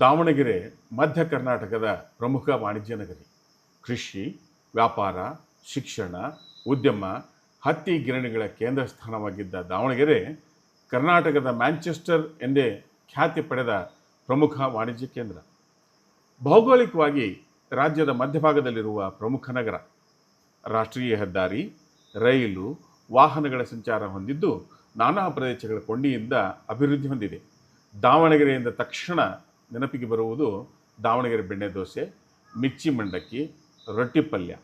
ದಾವಣಗೆರೆ, ಮಧ್ಯ ಕರ್ನಾಟಕದ ಪ್ರಮುಖ ವಾಣಿಜ್ಯ ನಗರಿ. ಕೃಷಿ, ವ್ಯಾಪಾರ, ಶಿಕ್ಷಣ, ಉದ್ಯಮ, ಹತ್ತಿ ಗಿರಣಿಗಳ ಕೇಂದ್ರ ಸ್ಥಾನವಾಗಿದ್ದ ದಾವಣಗೆರೆ, ಕರ್ನಾಟಕದ ಮ್ಯಾಂಚೆಸ್ಟರ್ ಎಂದೇ ಖ್ಯಾತಿ ಪಡೆದ ಪ್ರಮುಖ ವಾಣಿಜ್ಯ ಕೇಂದ್ರ. ಭೌಗೋಳಿಕವಾಗಿ ರಾಜ್ಯದ ಮಧ್ಯಭಾಗದಲ್ಲಿರುವ ಪ್ರಮುಖ ನಗರ. ರಾಷ್ಟ್ರೀಯ ಹೆದ್ದಾರಿ, ರೈಲು, ವಾಹನಗಳ ಸಂಚಾರ ಹೊಂದಿದ್ದು ನಾನಾ ಪ್ರದೇಶಗಳ ಕೊಂಡಿಯಿಂದ ಅಭಿವೃದ್ಧಿ ಹೊಂದಿದೆ. ದಾವಣಗೆರೆಯಿಂದ ತಕ್ಷಣ ನೆನಪಿಗೆ ಬರುವುದು ದಾವಣಗೆರೆ ಬೆಣ್ಣೆ ದೋಸೆ, ಮಿರ್ಚಿ ಮಂಡಕ್ಕಿ, ರೊಟ್ಟಿ ಪಲ್ಯ.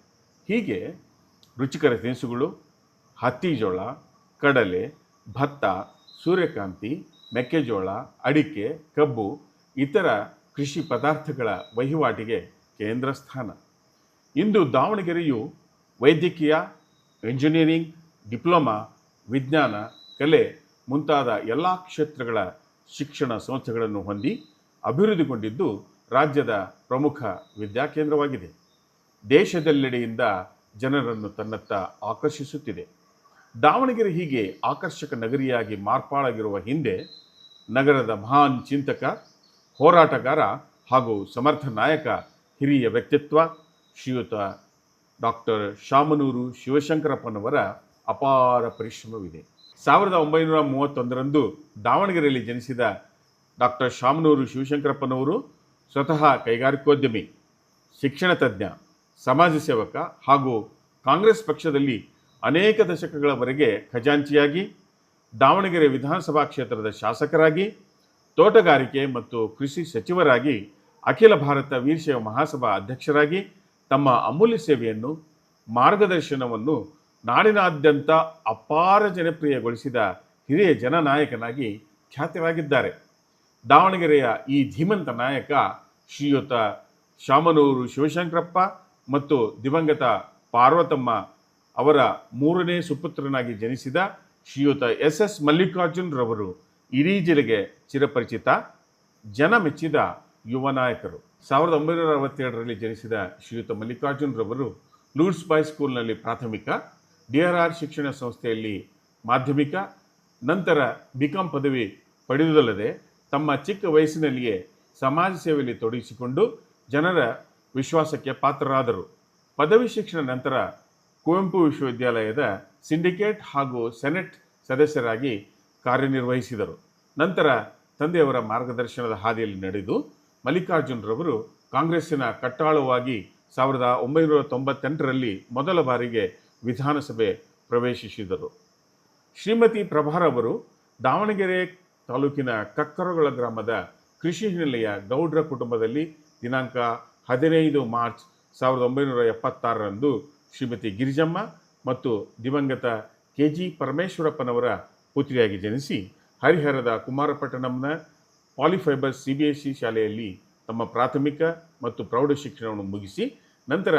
ಹೀಗೆ ರುಚಿಕರ ತಿನಿಸುಗಳು, ಹತ್ತಿ ಜೋಳ, ಕಡಲೆ, ಭತ್ತ, ಸೂರ್ಯಕಾಂತಿ, ಮೆಕ್ಕೆಜೋಳ, ಅಡಿಕೆ, ಕಬ್ಬು, ಇತರ ಕೃಷಿ ಪದಾರ್ಥಗಳ ವಹಿವಾಟಿಗೆ ಕೇಂದ್ರ ಸ್ಥಾನ. ಇಂದು ದಾವಣಗೆರೆಯು ವೈದ್ಯಕೀಯ ಇಂಜಿನಿಯರಿಂಗ್ ಡಿಪ್ಲೊಮಾ, ವಿಜ್ಞಾನ, ಕಲೆ ಮುಂತಾದ ಎಲ್ಲ ಕ್ಷೇತ್ರಗಳ ಶಿಕ್ಷಣ ಸಂಸ್ಥೆಗಳನ್ನು ಹೊಂದಿ ಅಭಿವೃದ್ಧಿಗೊಂಡಿದ್ದು ರಾಜ್ಯದ ಪ್ರಮುಖ ವಿದ್ಯಾಕೇಂದ್ರವಾಗಿದೆ ದೇಶದೆಲ್ಲೆಡೆಯಿಂದ ಜನರನ್ನು ತನ್ನತ್ತ ಆಕರ್ಷಿಸುತ್ತಿದೆ. ದಾವಣಗೆರೆ ಹೀಗೆ ಆಕರ್ಷಕ ನಗರಿಯಾಗಿ ಮಾರ್ಪಾಡಾಗಿರುವ ಹಿಂದೆ ನಗರದ ಮಹಾನ್ ಚಿಂತಕ, ಹೋರಾಟಗಾರ ಹಾಗೂ ಸಮರ್ಥ ನಾಯಕ, ಹಿರಿಯ ವ್ಯಕ್ತಿತ್ವ ಶ್ರೀಯುತ ಡಾಕ್ಟರ್ ಶಾಮನೂರು ಶಿವಶಂಕರಪ್ಪನವರ ಅಪಾರ ಪರಿಶ್ರಮವಿದೆ. ಸಾವಿರದ ಒಂಬೈನೂರ ಮೂವತ್ತೊಂದರಂದು ದಾವಣಗೆರೆಯಲ್ಲಿ ಜನಿಸಿದ ಡಾಕ್ಟರ್ ಶಾಮನೂರು ಶಿವಶಂಕರಪ್ಪನವರು ಸ್ವತಃ ಕೈಗಾರಿಕೋದ್ಯಮಿ, ಶಿಕ್ಷಣ ತಜ್ಞ, ಸಮಾಜ ಸೇವಕ ಹಾಗೂ ಕಾಂಗ್ರೆಸ್ ಪಕ್ಷದಲ್ಲಿ ಅನೇಕ ದಶಕಗಳವರೆಗೆ ಖಜಾಂಚಿಯಾಗಿ, ದಾವಣಗೆರೆ ವಿಧಾನಸಭಾ ಕ್ಷೇತ್ರದ ಶಾಸಕರಾಗಿ, ತೋಟಗಾರಿಕೆ ಮತ್ತು ಕೃಷಿ ಸಚಿವರಾಗಿ, ಅಖಿಲ ಭಾರತ ವೀರಶೈವ ಮಹಾಸಭಾ ಅಧ್ಯಕ್ಷರಾಗಿ ತಮ್ಮ ಅಮೂಲ್ಯ ಸೇವೆಯನ್ನು, ಮಾರ್ಗದರ್ಶನವನ್ನು ನಾಡಿನಾದ್ಯಂತ ಅಪಾರ ಜನಪ್ರಿಯಗೊಳಿಸಿದ ಹಿರಿಯ ಜನನಾಯಕನಾಗಿ ಖ್ಯಾತರಾಗಿದ್ದಾರೆ. ದಾವಣಗೆರೆಯ ಈ ಧೀಮಂತ ನಾಯಕ ಶ್ರೀಯುತ ಶಾಮನೂರು ಶಿವಶಂಕರಪ್ಪ ಮತ್ತು ದಿವಂಗತ ಪಾರ್ವತಮ್ಮ ಅವರ ಮೂರನೇ ಸುಪುತ್ರನಾಗಿ ಜನಿಸಿದ ಶ್ರೀಯುತ ಎಸ್ ಎಸ್ ಮಲ್ಲಿಕಾರ್ಜುನ್ ರವರು ಇಡೀ ಜಿಲ್ಲೆಗೆ ಚಿರಪರಿಚಿತ, ಜನ ಮೆಚ್ಚಿದ ಯುವ ನಾಯಕರು. ಸಾವಿರದ ಒಂಬೈನೂರ ಅರವತ್ತೆರಡರಲ್ಲಿ ಜನಿಸಿದ ಶ್ರೀಯುತ ಮಲ್ಲಿಕಾರ್ಜುನ್ ರವರು ಲೂಡ್ಸ್ ಬಾಯ್ ಸ್ಕೂಲ್ನಲ್ಲಿ ಪ್ರಾಥಮಿಕ, ಡಿ ಆರ್ ಆರ್ ಶಿಕ್ಷಣ ಸಂಸ್ಥೆಯಲ್ಲಿ ಮಾಧ್ಯಮಿಕ, ನಂತರ ಬಿ ಕಾಂ ಪದವಿ ಪಡೆಯುವುದಲ್ಲದೆ ತಮ್ಮ ಚಿಕ್ಕ ವಯಸ್ಸಿನಲ್ಲಿಯೇ ಸಮಾಜ ಸೇವೆಯಲ್ಲಿ ತೊಡಗಿಸಿಕೊಂಡು ಜನರ ವಿಶ್ವಾಸಕ್ಕೆ ಪಾತ್ರರಾದರು. ಪದವಿ ಶಿಕ್ಷಣ ನಂತರ ಕುವೆಂಪು ವಿಶ್ವವಿದ್ಯಾಲಯದ ಸಿಂಡಿಕೇಟ್ ಹಾಗೂ ಸೆನೆಟ್ ಸದಸ್ಯರಾಗಿ ಕಾರ್ಯನಿರ್ವಹಿಸಿದರು. ನಂತರ ತಂದೆಯವರ ಮಾರ್ಗದರ್ಶನದ ಹಾದಿಯಲ್ಲಿ ನಡೆದು ಮಲ್ಲಿಕಾರ್ಜುನರವರು ಕಾಂಗ್ರೆಸ್ಸಿನ ಕಟ್ಟಾಳುವಾಗಿ ಸಾವಿರದ ಒಂಬೈನೂರ ತೊಂಬತ್ತೆಂಟರಲ್ಲಿ ಮೊದಲ ಬಾರಿಗೆ ವಿಧಾನಸಭೆ ಪ್ರವೇಶಿಸಿದರು. ಶ್ರೀಮತಿ ಪ್ರಭಾರವರು ದಾವಣಗೆರೆ ತಾಲೂಕಿನ ಕಕ್ಕರಗೊಳ ಗ್ರಾಮದ ಕೃಷಿ ಹಿನ್ನೆಲೆಯ ಗೌಡ್ರ ಕುಟುಂಬದಲ್ಲಿ ದಿನಾಂಕ ಹದಿನೈದು ಮಾರ್ಚ್ ಸಾವಿರದ ಒಂಬೈನೂರ ಎಪ್ಪತ್ತಾರರಂದು ಶ್ರೀಮತಿ ಗಿರಿಜಮ್ಮ ಮತ್ತು ದಿವಂಗತ ಕೆ ಜಿ ಪರಮೇಶ್ವರಪ್ಪನವರ ಪುತ್ರಿಯಾಗಿ ಜನಿಸಿ ಹರಿಹರದ ಕುಮಾರಪಟ್ಟಣಂನ polyfibre C B S C ಶಾಲೆಯಲ್ಲಿ ತಮ್ಮ ಪ್ರಾಥಮಿಕ ಮತ್ತು ಪ್ರೌಢ ಶಿಕ್ಷಣವನ್ನು ಮುಗಿಸಿ ನಂತರ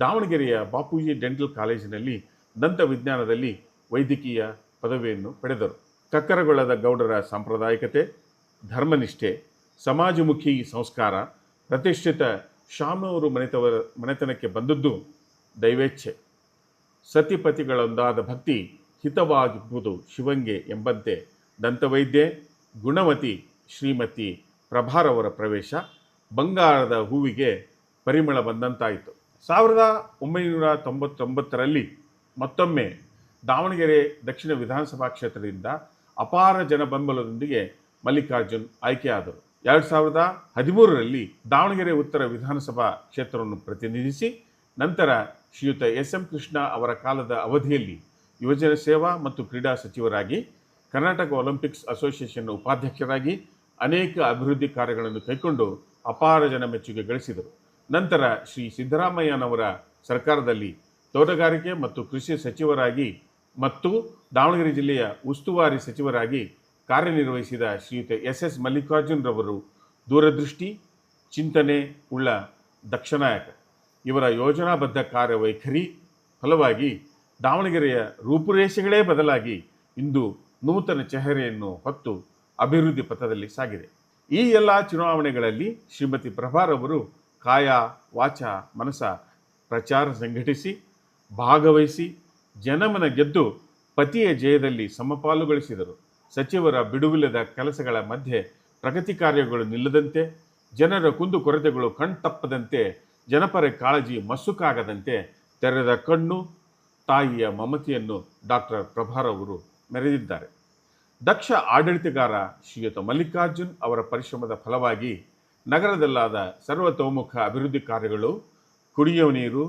ದಾವಣಗೆರೆಯ ಬಾಪೂಜಿ ಡೆಂಟಲ್ ಕಾಲೇಜಿನಲ್ಲಿ ದಂತ ವಿಜ್ಞಾನದಲ್ಲಿ ವೈದ್ಯಕೀಯ ಪದವಿಯನ್ನು ಪಡೆದರು. ಕಕ್ಕರಗೊಳ್ಳದ ಗೌಡರ ಸಾಂಪ್ರದಾಯಿಕತೆ, ಧರ್ಮನಿಷ್ಠೆ, ಸಮಾಜಮುಖಿ ಸಂಸ್ಕಾರ, ಪ್ರತಿಷ್ಠಿತ ಶಾಮನೂರು ಮನೆತವರ, ಮನೆತನಕ್ಕೆ ಬಂದದ್ದು ದೈವೇಚ್ಛೆ. ಸತಿಪತಿಗಳೊಂದಾದ ಭಕ್ತಿ ಹಿತವಾಗಿರುವುದು ಶಿವಂಗೆ ಎಂಬಂತೆ ದಂತವೈದ್ಯೆ, ಗುಣವತಿ ಶ್ರೀಮತಿ ಪ್ರಭಾರವರ ಪ್ರವೇಶ, ಬಂಗಾರದ ಹೂವಿಗೆ ಪರಿಮಳ ಬಂದಂತಾಯಿತು. ಸಾವಿರದ ಒಂಬೈನೂರ ತೊಂಬತ್ತೊಂಬತ್ತರಲ್ಲಿ ಮತ್ತೊಮ್ಮೆ ದಾವಣಗೆರೆ ದಕ್ಷಿಣ ವಿಧಾನಸಭಾ ಕ್ಷೇತ್ರದಿಂದ ಅಪಾರ ಜನ ಬೆಂಬಲದೊಂದಿಗೆ ಮಲ್ಲಿಕಾರ್ಜುನ್ ಆಯ್ಕೆಯಾದರು. ಎರಡು ಸಾವಿರದ ಹದಿಮೂರರಲ್ಲಿ ದಾವಣಗೆರೆ ಉತ್ತರ ವಿಧಾನಸಭಾ ಕ್ಷೇತ್ರವನ್ನು ಪ್ರತಿನಿಧಿಸಿ, ನಂತರ ಶ್ರೀಯುತ ಎಸ್ ಎಂ ಕೃಷ್ಣ ಅವರ ಕಾಲದ ಅವಧಿಯಲ್ಲಿ ಯುವಜನ ಸೇವಾ ಮತ್ತು ಕ್ರೀಡಾ ಸಚಿವರಾಗಿ, ಕರ್ನಾಟಕ ಒಲಿಂಪಿಕ್ಸ್ ಅಸೋಸಿಯೇಷನ್ ಉಪಾಧ್ಯಕ್ಷರಾಗಿ ಅನೇಕ ಅಭಿವೃದ್ಧಿ ಕಾರ್ಯಗಳನ್ನು ಕೈಕೊಂಡು ಅಪಾರ ಜನ ಮೆಚ್ಚುಗೆ ಗಳಿಸಿದರು. ನಂತರ ಶ್ರೀ ಸಿದ್ದರಾಮಯ್ಯನವರ ಸರ್ಕಾರದಲ್ಲಿ ತೋಟಗಾರಿಕೆ ಮತ್ತು ಕೃಷಿ ಸಚಿವರಾಗಿ ಮತ್ತು ದಾವಣಗೆರೆ ಜಿಲ್ಲೆಯ ಉಸ್ತುವಾರಿ ಸಚಿವರಾಗಿ ಕಾರ್ಯನಿರ್ವಹಿಸಿದ ಶ್ರೀಯುತ ಎಸ್ ಎಸ್ ಮಲ್ಲಿಕಾರ್ಜುನ್ ರವರು ದೂರದೃಷ್ಟಿ, ಚಿಂತನೆ ಉಳ್ಳ ದಕ್ಷ ನಾಯಕ ಇವರ ಯೋಜನಾಬದ್ಧ ಕಾರ್ಯವೈಖರಿ ಫಲವಾಗಿ ದಾವಣಗೆರೆಯ ರೂಪುರೇಷೆಗಳೇ ಬದಲಾಗಿ ಇಂದು ನೂತನ ಚೆಹರೆಯನ್ನು ಹೊತ್ತು ಅಭಿವೃದ್ಧಿ ಪಥದಲ್ಲಿ ಸಾಗಿದೆ. ಈ ಎಲ್ಲ ಚುನಾವಣೆಗಳಲ್ಲಿ ಶ್ರೀಮತಿ ಪ್ರಭಾರವರು ಕಾಯ, ವಾಚ, ಮನಸ ಪ್ರಚಾರ ಸಂಘಟಿಸಿ ಭಾಗವಹಿಸಿ ಜನಮನ ಗೆದ್ದು ಪತಿಯ ಜಯದಲ್ಲಿ ಸಮಪಾಲುಗೊಳಿಸಿದರು. ಸಚಿವರ ಬಿಡುವಿಲ್ಲದ ಕೆಲಸಗಳ ಮಧ್ಯೆ ಪ್ರಗತಿ ಕಾರ್ಯಗಳು ನಿಲ್ಲದಂತೆ, ಜನರ ಕುಂದುಕೊರತೆಗಳು ಕಣ್ತಪ್ಪದಂತೆ, ಜನಪರ ಕಾಳಜಿ ಮಸುಕಾಗದಂತೆ ತೆರೆದ ಕಣ್ಣು, ತಾಯಿಯ ಮಮತೆಯನ್ನು ಡಾಕ್ಟರ್ ಪ್ರಭಾರ್ ಅವರು ಮೆರೆದಿದ್ದಾರೆ. ದಕ್ಷ ಆಡಳಿತಗಾರ ಶ್ರೀಯುತ ಮಲ್ಲಿಕಾರ್ಜುನ್ ಅವರ ಪರಿಶ್ರಮದ ಫಲವಾಗಿ ನಗರದಲ್ಲಾದ ಸರ್ವತೋಮುಖ ಅಭಿವೃದ್ಧಿ ಕಾರ್ಯಗಳು ಕುಡಿಯುವ ನೀರು,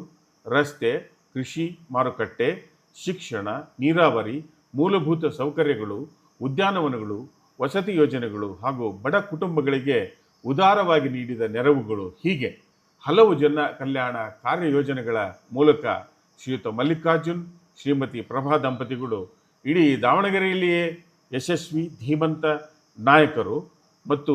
ರಸ್ತೆ, ಕೃಷಿ ಮಾರುಕಟ್ಟೆ ಶಿಕ್ಷಣ, ನೀರಾವರಿ, ಮೂಲಭೂತ ಸೌಕರ್ಯಗಳು, ಉದ್ಯಾನವನಗಳು, ವಸತಿ ಯೋಜನೆಗಳು ಹಾಗೂ ಬಡ ಕುಟುಂಬಗಳಿಗೆ ಉದಾರವಾಗಿ ನೀಡಿದ ನೆರವುಗಳು ಹೀಗೆ. ಹಲವು ಜನ ಕಲ್ಯಾಣ ಕಾರ್ಯಯೋಜನೆಗಳ ಮೂಲಕ ಶ್ರೀಯುತ ಮಲ್ಲಿಕಾರ್ಜುನ್, ಶ್ರೀಮತಿ ಪ್ರಭಾ ದಂಪತಿಗಳು, ಇಡೀ ದಾವಣಗೆರೆಯಲ್ಲಿಯೇ ಯಶಸ್ವಿ, ಧೀಮಂತ ನಾಯಕರು ಮತ್ತು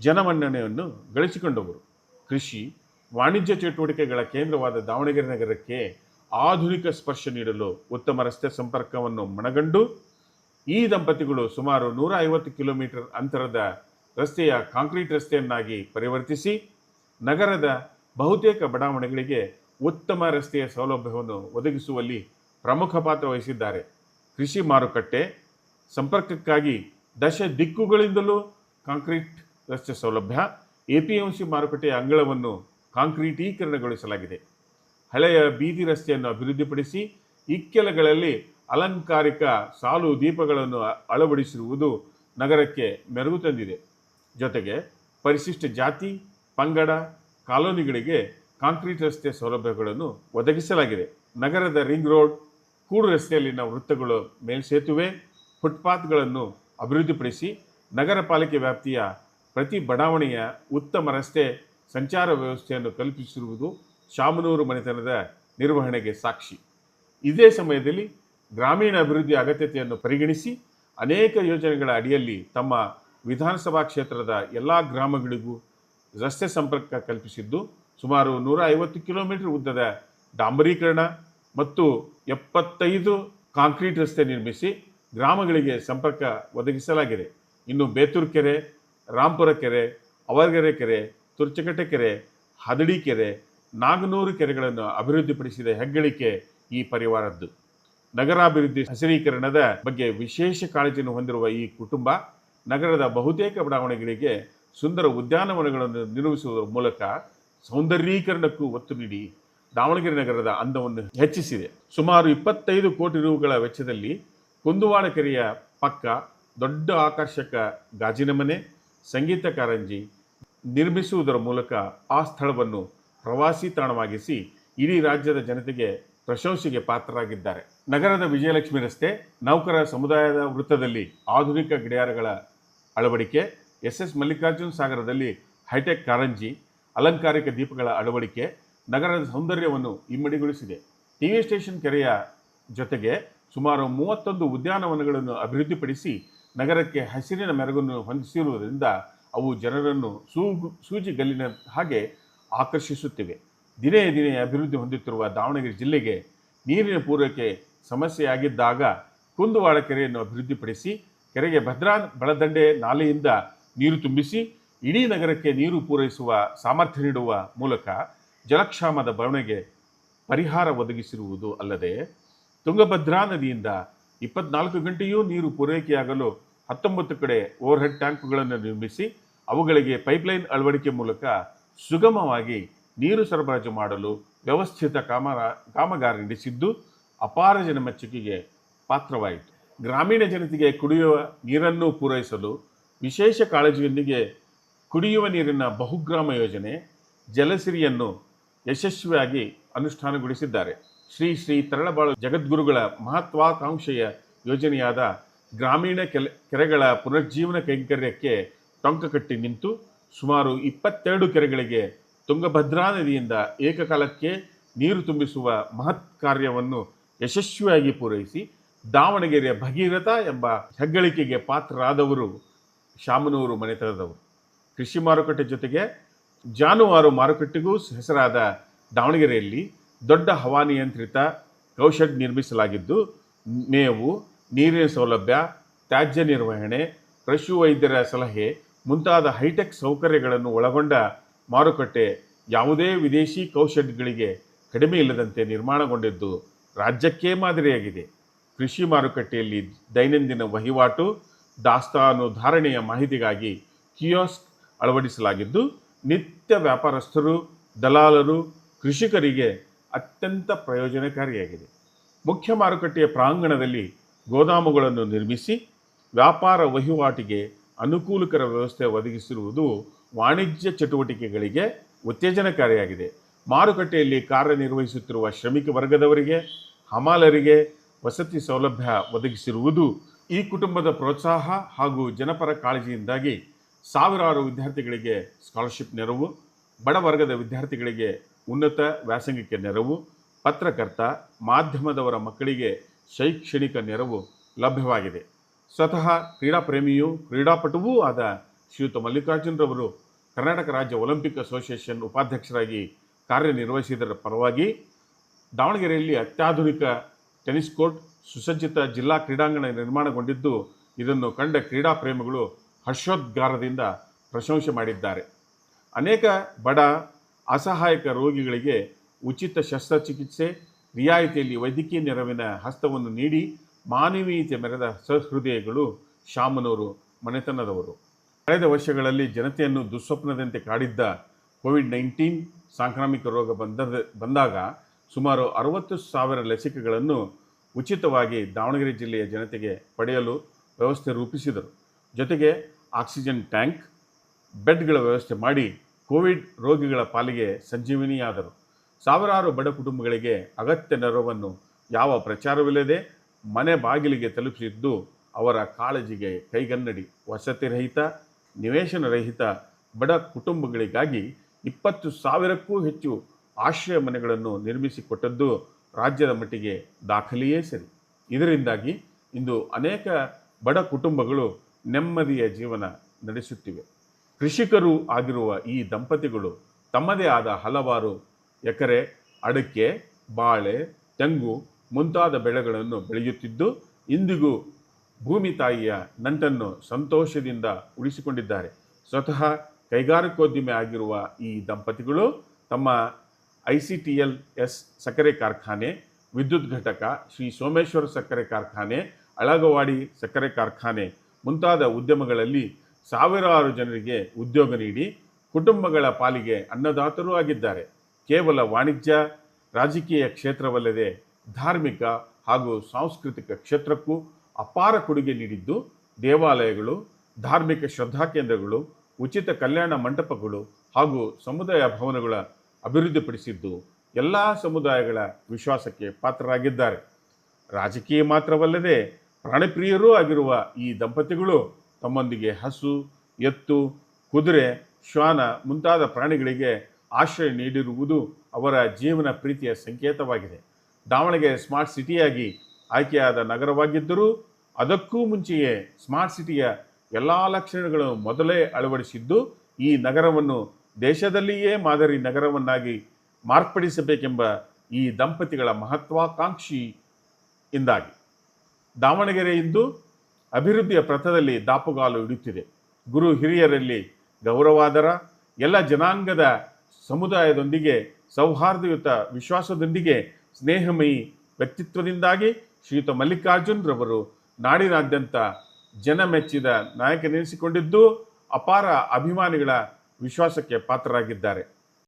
ಜನಮನ್ನಣೆಯನ್ನು ಗಳಿಸಿಕೊಂಡವರು. ಕೃಷಿ, ವಾಣಿಜ್ಯ ಚಟುವಟಿಕೆಗಳ ಕೇಂದ್ರವಾದ ದಾವಣಗೆರೆ ನಗರಕ್ಕೆ ಆಧುನಿಕ ಸ್ಪರ್ಶ ನೀಡಲು ಉತ್ತಮ ರಸ್ತೆ ಸಂಪರ್ಕವನ್ನು ಮನಗಂಡು ಈ ದಂಪತಿಗಳು ಸುಮಾರು ನೂರ ಐವತ್ತು ಕಿಲೋಮೀಟರ್ ಅಂತರದ ರಸ್ತೆಯ ಕಾಂಕ್ರೀಟ್ ರಸ್ತೆಯನ್ನಾಗಿ ಪರಿವರ್ತಿಸಿ ನಗರದ ಬಹುತೇಕ ಬಡಾವಣೆಗಳಿಗೆ ಉತ್ತಮ ರಸ್ತೆಯ ಸೌಲಭ್ಯವನ್ನು ಒದಗಿಸುವಲ್ಲಿ ಪ್ರಮುಖ ಪಾತ್ರ ವಹಿಸಿದ್ದಾರೆ. ಕೃಷಿ ಮಾರುಕಟ್ಟೆ, ಸಂಪರ್ಕಕ್ಕಾಗಿ ದಶ ದಿಕ್ಕುಗಳಿಂದಲೂ ಕಾಂಕ್ರೀಟ್ ರಸ್ತೆ ಸೌಲಭ್ಯ, ಎಪಿಎಂಸಿ ಮಾರುಕಟ್ಟೆಯ ಅಂಗಳವನ್ನು ಕಾಂಕ್ರೀಟೀಕರಣಗೊಳಿಸಲಾಗಿದೆ. ಹಳೆಯ ಬೀದಿ ರಸ್ತೆಯನ್ನು ಅಭಿವೃದ್ಧಿಪಡಿಸಿ ಇಕ್ಕೆಲಗಳಲ್ಲಿ ಅಲಂಕಾರಿಕ ಸಾಲು ದೀಪಗಳನ್ನು ಅಳವಡಿಸಿರುವುದು ನಗರಕ್ಕೆ ಮೆರುಗು ತಂದಿದೆ. ಜೊತೆಗೆ ಪರಿಶಿಷ್ಟ ಜಾತಿ, ಪಂಗಡ, ಕಾಲೋನಿಗಳಿಗೆ ಕಾಂಕ್ರೀಟ್ ರಸ್ತೆ ಸೌಲಭ್ಯಗಳನ್ನು ಒದಗಿಸಲಾಗಿದೆ. ನಗರದ ರಿಂಗ್ ರೋಡ್, ಕೂಡು ರಸ್ತೆಯಲ್ಲಿನ ವೃತ್ತಗಳು ಮೇಲ್ಸೇತುವೆ, ಫುಟ್ಪಾತ್ಗಳನ್ನು ಅಭಿವೃದ್ಧಿಪಡಿಸಿ ನಗರ ಪಾಲಿಕೆ ವ್ಯಾಪ್ತಿಯ ಪ್ರತಿ ಬಡಾವಣೆಯ ಉತ್ತಮ ರಸ್ತೆ ಸಂಚಾರ ವ್ಯವಸ್ಥೆಯನ್ನು ಕಲ್ಪಿಸಿರುವುದು ಶಾಮನೂರು ಮನೆತನದ ನಿರ್ವಹಣೆಗೆ ಸಾಕ್ಷಿ. ಇದೇ ಸಮಯದಲ್ಲಿ ಗ್ರಾಮೀಣ ಅಭಿವೃದ್ಧಿ ಅಗತ್ಯತೆಯನ್ನು ಪರಿಗಣಿಸಿ ಅನೇಕ ಯೋಜನೆಗಳ ಅಡಿಯಲ್ಲಿ ತಮ್ಮ ವಿಧಾನಸಭಾ ಕ್ಷೇತ್ರದ ಎಲ್ಲ ಗ್ರಾಮಗಳಿಗೂ ರಸ್ತೆ ಸಂಪರ್ಕ ಕಲ್ಪಿಸಿದ್ದು, ಸುಮಾರು ನೂರ ಐವತ್ತು ಕಿಲೋಮೀಟರ್ ಉದ್ದದ ಡಾಂಬರೀಕರಣ ಮತ್ತು ಎಪ್ಪತ್ತೈದು ಕಾಂಕ್ರೀಟ್ ರಸ್ತೆ ನಿರ್ಮಿಸಿ ಗ್ರಾಮಗಳಿಗೆ ಸಂಪರ್ಕ ಒದಗಿಸಲಾಗಿದೆ. ಇನ್ನು ಬೇತೂರು ಕೆರೆ, ರಾಂಪುರ ಕೆರೆ, ಅವರ್ಗೆರೆ ಕೆರೆ, ತುರ್ಚಕಟ್ಟೆ ಕೆರೆ, ಹದಡಿ ಕೆರೆ ನಾಗನೂರು ಕೆರೆಗಳನ್ನು ಅಭಿವೃದ್ಧಿಪಡಿಸಿದ ಹೆಗ್ಗಳಿಕೆ ಈ ಪರಿವಾರದ್ದು. ನಗರಾಭಿವೃದ್ಧಿ ಹಸಿರೀಕರಣದ ಬಗ್ಗೆ ವಿಶೇಷ ಕಾಳಜಿಯನ್ನು ಹೊಂದಿರುವ ಈ ಕುಟುಂಬ, ನಗರದ ಬಹುತೇಕ ಬಡಾವಣೆಗಳಿಗೆ ಸುಂದರ ಉದ್ಯಾನವನಗಳನ್ನು ನಿರ್ಮಿಸುವುದರ ಮೂಲಕ ಸೌಂದರ್ಯೀಕರಣಕ್ಕೂ ಒತ್ತು ನೀಡಿ ದಾವಣಗೆರೆ ನಗರದ ಅಂದವನ್ನು ಹೆಚ್ಚಿಸಿದೆ. ಸುಮಾರು ಇಪ್ಪತ್ತೈದು ಕೋಟಿ ರೂಗಳ ವೆಚ್ಚದಲ್ಲಿ ಕುಂದುವಾಡ ಕೆರೆಯ ಪಕ್ಕ ದೊಡ್ಡ ಆಕರ್ಷಕ ಗಾಜಿನ ಮನೆ ಸಂಗೀತ ಕಾರಂಜಿ ನಿರ್ಮಿಸುವುದರ ಮೂಲಕ ಆ ಸ್ಥಳವನ್ನು ಪ್ರವಾಸಿ ತಾಣವಾಗಿಸಿ ಇಡೀ ರಾಜ್ಯದ ಜನತೆಗೆ ಪ್ರಶಂಸೆಗೆ ಪಾತ್ರರಾಗಿದ್ದಾರೆ. ನಗರದ ವಿಜಯಲಕ್ಷ್ಮಿ ರಸ್ತೆ, ನೌಕರ ಸಮುದಾಯದ ವೃತ್ತದಲ್ಲಿ ಆಧುನಿಕ ಗಡಿಯಾರಗಳ ಅಳವಡಿಕೆ ಎಸ್ ಎಸ್ ಮಲ್ಲಿಕಾರ್ಜುನ ಸಾಗರದಲ್ಲಿ ಹೈಟೆಕ್ ಕಾರಂಜಿ, ಅಲಂಕಾರಿಕ ದೀಪಗಳ ಅಳವಡಿಕೆ, ನಗರದ ಸೌಂದರ್ಯವನ್ನು ಇಮ್ಮಡಿಗೊಳಿಸಿದೆ. ಟಿವಿ ಸ್ಟೇಷನ್ ಕೆರೆಯ ಜೊತೆಗೆ ಸುಮಾರು ಮೂವತ್ತೊಂದು ಉದ್ಯಾನವನಗಳನ್ನು ಅಭಿವೃದ್ಧಿಪಡಿಸಿ ನಗರಕ್ಕೆ ಹಸಿರಿನ ಮೆರಗನ್ನು ಹೊಂದಿಸಿರುವುದರಿಂದ ಅವು ಜನರನ್ನು ಸೂಗು, ಸೂಜಿಗಲ್ಲಿನ ಹಾಗೆ ಆಕರ್ಷಿಸುತ್ತಿವೆ. ದಿನೇ ದಿನೇ ಅಭಿವೃದ್ಧಿ ಹೊಂದುತ್ತಿರುವ ದಾವಣಗೆರೆ ಜಿಲ್ಲೆಗೆ ನೀರಿನ ಪೂರೈಕೆ ಸಮಸ್ಯೆಯಾಗಿದ್ದಾಗ ಕುಂದುವಾಡ ಕೆರೆಯನ್ನು ಅಭಿವೃದ್ಧಿಪಡಿಸಿ, ಕೆರೆಗೆ ಭದ್ರಾ ಬಳದಂಡೆ ನಾಲೆಯಿಂದ ನೀರು ತುಂಬಿಸಿ, ಇಡೀ ನಗರಕ್ಕೆ ನೀರು ಪೂರೈಸುವ ಸಾಮರ್ಥ್ಯ ನೀಡುವ ಮೂಲಕ ಜಲಕ್ಷಾಮದ ಬವಣೆಗೆ ಪರಿಹಾರ ಒದಗಿಸಿರುವುದು ಅಲ್ಲದೆ, ತುಂಗಭದ್ರಾ ನದಿಯಿಂದ ಇಪ್ಪತ್ನಾಲ್ಕು ಗಂಟೆಯೂ ನೀರು ಪೂರೈಕೆಯಾಗಲು ಹತ್ತೊಂಬತ್ತು ಕಡೆ ಓವರ್ಹೆಡ್ ಟ್ಯಾಂಕ್ಗಳನ್ನು ನಿರ್ಮಿಸಿ, ಅವುಗಳಿಗೆ ಪೈಪ್ಲೈನ್ ಅಳವಡಿಕೆ ಮೂಲಕ ಸುಗಮವಾಗಿ ನೀರು ಸರಬರಾಜು ಮಾಡಲು ವ್ಯವಸ್ಥಿತ ಕಾಮರ, ಕಾಮಗಾರಿ ನಡೆಸಿದ್ದು ಅಪಾರ ಜನ ಮೆಚ್ಚುಗೆಗೆ ಪಾತ್ರವಾಯಿತು. ಗ್ರಾಮೀಣ ಜನತೆಗೆ ಕುಡಿಯುವ ನೀರನ್ನು ಪೂರೈಸಲು ವಿಶೇಷ ಕಾಳಜಿಯೊಂದಿಗೆ ಕುಡಿಯುವ ನೀರಿನ ಬಹುಗ್ರಾಮ ಯೋಜನೆ ಜಲಸಿರಿಯನ್ನು ಯಶಸ್ವಿಯಾಗಿ ಅನುಷ್ಠಾನಗೊಳಿಸಿದ್ದಾರೆ. ಶ್ರೀ ಶ್ರೀ ತರಳಬಾಳು ಜಗದ್ಗುರುಗಳ ಮಹತ್ವಾಕಾಂಕ್ಷೆಯ ಯೋಜನೆಯಾದ ಗ್ರಾಮೀಣ ಕೆಲ, ಕೆರೆಗಳ ಪುನರ್ಜೀವನ ಕೈಂಕರ್ಯಕ್ಕೆ ಟೊಂಕ ಕಟ್ಟಿ ನಿಂತು ಸುಮಾರು ಇಪ್ಪತ್ತೆರಡು ಕೆರೆಗಳಿಗೆ ತುಂಗಭದ್ರಾ ನದಿಯಿಂದ ಏಕಕಾಲಕ್ಕೆ ನೀರು ತುಂಬಿಸುವ ಮಹತ್ ಕಾರ್ಯವನ್ನು ಯಶಸ್ವಿಯಾಗಿ ಪೂರೈಸಿ ದಾವಣಗೆರೆಯ ಭಗೀರಥ ಎಂಬ ಹೆಗ್ಗಳಿಕೆಗೆ ಪಾತ್ರರಾದವರು ಶಾಮನೂರು ಮನೆತನದವರು. ಕೃಷಿ ಮಾರುಕಟ್ಟೆ ಜೊತೆಗೆ ಜಾನುವಾರು ಮಾರುಕಟ್ಟೆಗೂ ಹೆಸರಾದ ದಾವಣಗೆರೆಯಲ್ಲಿ ದೊಡ್ಡ ಹವಾನಿಯಂತ್ರಿತ ಕೌಶಡ್ ನಿರ್ಮಿಸಲಾಗಿದ್ದು, ಮೇವು, ನೀರಿನ ಸೌಲಭ್ಯ, ತ್ಯಾಜ್ಯ ನಿರ್ವಹಣೆ ಪಶು ವೈದ್ಯರ ಸಲಹೆ ಮುಂತಾದ ಹೈಟೆಕ್ ಸೌಕರ್ಯಗಳನ್ನು ಒಳಗೊಂಡ ಮಾರುಕಟ್ಟೆ ಯಾವುದೇ ವಿದೇಶಿ ಕೌಶಲ್ಯಗಳಿಗೆ ಕಡಿಮೆ ಇಲ್ಲದಂತೆ ನಿರ್ಮಾಣಗೊಂಡಿದ್ದು ರಾಜ್ಯಕ್ಕೇ ಮಾದರಿಯಾಗಿದೆ. ಕೃಷಿ ಮಾರುಕಟ್ಟೆಯಲ್ಲಿ ದೈನಂದಿನ ವಹಿವಾಟು, ದಾಸ್ತಾನು ಧಾರಣೆಯ ಮಾಹಿತಿಗಾಗಿ ಕಿಯೋಸ್ಕ್ ಅಳವಡಿಸಲಾಗಿದ್ದು, ನಿತ್ಯ ವ್ಯಾಪಾರಸ್ಥರು, ದಲಾಲರು, ಕೃಷಿಕರಿಗೆ ಅತ್ಯಂತ ಪ್ರಯೋಜನಕಾರಿಯಾಗಿದೆ. ಮುಖ್ಯ ಮಾರುಕಟ್ಟೆಯ ಪ್ರಾಂಗಣದಲ್ಲಿ ಗೋದಾಮುಗಳನ್ನು ನಿರ್ಮಿಸಿ ವ್ಯಾಪಾರ ವಹಿವಾಟಿಗೆ ಅನುಕೂಲಕರ ವ್ಯವಸ್ಥೆ ಒದಗಿಸಿರುವುದು ವಾಣಿಜ್ಯ ಚಟುವಟಿಕೆಗಳಿಗೆ ಉತ್ತೇಜನಕಾರಿಯಾಗಿದೆ. ಮಾರುಕಟ್ಟೆಯಲ್ಲಿ ಕಾರ್ಯನಿರ್ವಹಿಸುತ್ತಿರುವ ಶ್ರಮಿಕ ವರ್ಗದವರಿಗೆ, ಹಮಾಲರಿಗೆ ವಸತಿ ಸೌಲಭ್ಯ ಒದಗಿಸಿರುವುದು ಈ ಕುಟುಂಬದ ಪ್ರೋತ್ಸಾಹ ಹಾಗೂ ಜನಪರ ಕಾಳಜಿಯಿಂದಾಗಿ ಸಾವಿರಾರು ವಿದ್ಯಾರ್ಥಿಗಳಿಗೆ ಸ್ಕಾಲರ್ಶಿಪ್ ನೆರವು, ಬಡ ವರ್ಗದ ವಿದ್ಯಾರ್ಥಿಗಳಿಗೆ ಉನ್ನತ ವ್ಯಾಸಂಗಕ್ಕೆ ನೆರವು, ಪತ್ರಕರ್ತ, ಮಾಧ್ಯಮದವರ ಮಕ್ಕಳಿಗೆ ಶೈಕ್ಷಣಿಕ ನೆರವು ಲಭ್ಯವಾಗಿದೆ. ಸ್ವತಃ ಕ್ರೀಡಾ ಪ್ರೇಮಿಯೂ ಕ್ರೀಡಾಪಟುವೂ ಆದ ಶ್ರೀಯುತ ಮಲ್ಲಿಕಾರ್ಜುನರವರು ಕರ್ನಾಟಕ ರಾಜ್ಯ ಒಲಿಂಪಿಕ್ ಅಸೋಸಿಯೇಷನ್ ಉಪಾಧ್ಯಕ್ಷರಾಗಿ ಕಾರ್ಯನಿರ್ವಹಿಸಿದರ ಪರವಾಗಿ ದಾವಣಗೆರೆಯಲ್ಲಿ ಅತ್ಯಾಧುನಿಕ ಟೆನಿಸ್ ಕೋರ್ಟ್, ಸುಸಜ್ಜಿತ ಜಿಲ್ಲಾ ಕ್ರೀಡಾಂಗಣ ನಿರ್ಮಾಣಗೊಂಡಿದ್ದು, ಇದನ್ನು ಕಂಡ ಕ್ರೀಡಾ ಪ್ರೇಮಿಗಳು ಹರ್ಷೋದ್ಗಾರದಿಂದ ಪ್ರಶಂಸೆ ಮಾಡಿದ್ದಾರೆ. ಅನೇಕ ಬಡ, ಅಸಹಾಯಕ ರೋಗಿಗಳಿಗೆ ಉಚಿತ ಶಸ್ತ್ರಚಿಕಿತ್ಸೆ, ರಿಯಾಯಿತಿಯಲ್ಲಿ ವೈದ್ಯಕೀಯ ನೆರವಿನ ಹಸ್ತವನ್ನು ನೀಡಿ ಮಾನವೀಯತೆ ಮೆರೆದ ಸಹೃದಯಗಳು ಶಾಮನೂರು ಮನೆತನದವರು. ಕಳೆದ ವರ್ಷಗಳಲ್ಲಿ ಜನತೆಯನ್ನು ದುಸ್ವಪ್ನದಂತೆ ಕಾಡಿದ್ದ ಕೋವಿಡ್ ನೈನ್ಟೀನ್ ಸಾಂಕ್ರಾಮಿಕ ರೋಗ ಬಂದ ಬಂದಾಗ ಸುಮಾರು ಅರವತ್ತು ಸಾವಿರ ಲಸಿಕೆಗಳನ್ನು ಉಚಿತವಾಗಿ ದಾವಣಗೆರೆ ಜಿಲ್ಲೆಯ ಜನತೆಗೆ ಪಡೆಯಲು ವ್ಯವಸ್ಥೆ ರೂಪಿಸಿದರು. ಜೊತೆಗೆ ಆಕ್ಸಿಜನ್ ಟ್ಯಾಂಕ್, ಬೆಡ್ಗಳ ವ್ಯವಸ್ಥೆ ಮಾಡಿ ಕೋವಿಡ್ ರೋಗಿಗಳ ಪಾಲಿಗೆ ಸಂಜೀವಿನಿಯಾದರು. ಸಾವಿರಾರು ಬಡ ಕುಟುಂಬಗಳಿಗೆ ಅಗತ್ಯ ನೆರವನ್ನು ಯಾವ ಪ್ರಚಾರವಿಲ್ಲದೆ ಮನೆ ಬಾಗಿಲಿಗೆ ತಲುಪಿಸಿದ್ದು ಅವರ ಕಾಳಜಿಗೆ ಕೈಗನ್ನಡಿ. ವಸತಿ ರಹಿತ, ನಿವೇಶನ ರಹಿತ, ಬಡ ಕುಟುಂಬಗಳಿಗಾಗಿ ಇಪ್ಪತ್ತು ಸಾವಿರಕ್ಕೂ ಹೆಚ್ಚು ಆಶ್ರಯ ಮನೆಗಳನ್ನು ನಿರ್ಮಿಸಿಕೊಟ್ಟದ್ದು ರಾಜ್ಯದ ಮಟ್ಟಿಗೆ ದಾಖಲೆಯೇ ಸರಿ. ಇದರಿಂದಾಗಿ ಇಂದು ಅನೇಕ ಬಡ ಕುಟುಂಬಗಳು ನೆಮ್ಮದಿಯ ಜೀವನ ನಡೆಸುತ್ತಿವೆ. ಕೃಷಿಕರು ಆಗಿರುವ ಈ ದಂಪತಿಗಳು ತಮ್ಮದೇ ಆದ ಹಲವಾರು ಎಕರೆ, ಅಡಿಕೆ, ಬಾಳೆ, ತೆಂಗು ಮುಂತಾದ ಬೆಳೆಗಳನ್ನು ಬೆಳೆಯುತ್ತಿದ್ದು ಇಂದಿಗೂ ಭೂಮಿ ತಾಯಿಯ ನಂಟನ್ನು ಸಂತೋಷದಿಂದ ಉಳಿಸಿಕೊಂಡಿದ್ದಾರೆ. ಸ್ವತಃ ಕೈಗಾರಿಕೋದ್ಯಮಿ ಆಗಿರುವ ಈ ದಂಪತಿಗಳು ತಮ್ಮ I C T L S ಸಕ್ಕರೆ ಕಾರ್ಖಾನೆ, ವಿದ್ಯುತ್ ಘಟಕ, ಶ್ರೀ ಸೋಮೇಶ್ವರ ಸಕ್ಕರೆ ಕಾರ್ಖಾನೆ, ಅಳಗವಾಡಿ ಸಕ್ಕರೆ ಕಾರ್ಖಾನೆ ಮುಂತಾದ ಉದ್ಯಮಗಳಲ್ಲಿ ಸಾವಿರಾರು ಜನರಿಗೆ ಉದ್ಯೋಗ ನೀಡಿ ಕುಟುಂಬಗಳ ಪಾಲಿಗೆ ಅನ್ನದಾತರೂ ಆಗಿದ್ದಾರೆ. ಕೇವಲ ವಾಣಿಜ್ಯ, ರಾಜಕೀಯ ಕ್ಷೇತ್ರವಲ್ಲದೆ ಧಾರ್ಮಿಕ ಹಾಗೂ ಸಾಂಸ್ಕೃತಿಕ ಕ್ಷೇತ್ರಕ್ಕೂ ಅಪಾರ ಕೊಡುಗೆ ನೀಡಿದ್ದು ದೇವಾಲಯಗಳು, ಧಾರ್ಮಿಕ ಶ್ರದ್ಧಾ ಕೇಂದ್ರಗಳು, ಉಚಿತ ಕಲ್ಯಾಣ ಮಂಟಪಗಳು ಹಾಗೂ ಸಮುದಾಯ ಭವನಗಳ ಅಭಿವೃದ್ಧಿಪಡಿಸಿದ್ದು ಎಲ್ಲ ಸಮುದಾಯಗಳ ವಿಶ್ವಾಸಕ್ಕೆ ಪಾತ್ರರಾಗಿದ್ದಾರೆ. ರಾಜಕೀಯ ಮಾತ್ರವಲ್ಲದೆ ಪ್ರಾಣಿಪ್ರಿಯರೂ ಆಗಿರುವ ಈ ದಂಪತಿಗಳು ತಮ್ಮೊಂದಿಗೆ ಹಸು, ಎತ್ತು, ಕುದುರೆ, ಶ್ವಾನ ಮುಂತಾದ ಪ್ರಾಣಿಗಳಿಗೆ ಆಶ್ರಯ ನೀಡಿರುವುದು ಅವರ ಜೀವನ ಪ್ರೀತಿಯ ಸಂಕೇತವಾಗಿದೆ. ದಾವಣಗೆರೆ ಸ್ಮಾರ್ಟ್ ಸಿಟಿಯಾಗಿ ಆಯ್ಕೆಯಾದ ನಗರವಾಗಿದ್ದರೂ ಅದಕ್ಕೂ ಮುಂಚೆಯೇ ಸ್ಮಾರ್ಟ್ ಸಿಟಿಯ ಎಲ್ಲ ಲಕ್ಷಣಗಳು ಮೊದಲೇ ಅಳವಡಿಸಿದ್ದು, ಈ ನಗರವನ್ನು ದೇಶದಲ್ಲಿಯೇ ಮಾದರಿ ನಗರವನ್ನಾಗಿ ಮಾರ್ಪಡಿಸಬೇಕೆಂಬ ಈ ದಂಪತಿಗಳ ಮಹತ್ವಾಕಾಂಕ್ಷಿ ಎಂದಾಗಿ ದಾವಣಗೆರೆ ಇಂದು ಅಭಿವೃದ್ಧಿಯ ಪ್ರಥದಲ್ಲಿ ದಾಪುಗಾಲು ಇಡುತ್ತಿದೆ. ಗುರು ಹಿರಿಯರಲ್ಲಿ ಗೌರವಾದರ, ಎಲ್ಲ ಜನಾಂಗದ ಸಮುದಾಯದೊಂದಿಗೆ ಸೌಹಾರ್ದಯುತ ವಿಶ್ವಾಸದೊಂದಿಗೆ ಸ್ನೇಹಮಯಿ ವ್ಯಕ್ತಿತ್ವದಿಂದಾಗಿ ಶ್ರೀಯುತ ಮಲ್ಲಿಕಾರ್ಜುನ್ ರವರು ನಾಡಿನಾದ್ಯಂತ ಜನ ಮೆಚ್ಚಿದ ನಾಯಕನೆನಿಸಿಕೊಂಡಿದ್ದು ಅಪಾರ ಅಭಿಮಾನಿಗಳ ವಿಶ್ವಾಸಕ್ಕೆ ಪಾತ್ರರಾಗಿದ್ದಾರೆ.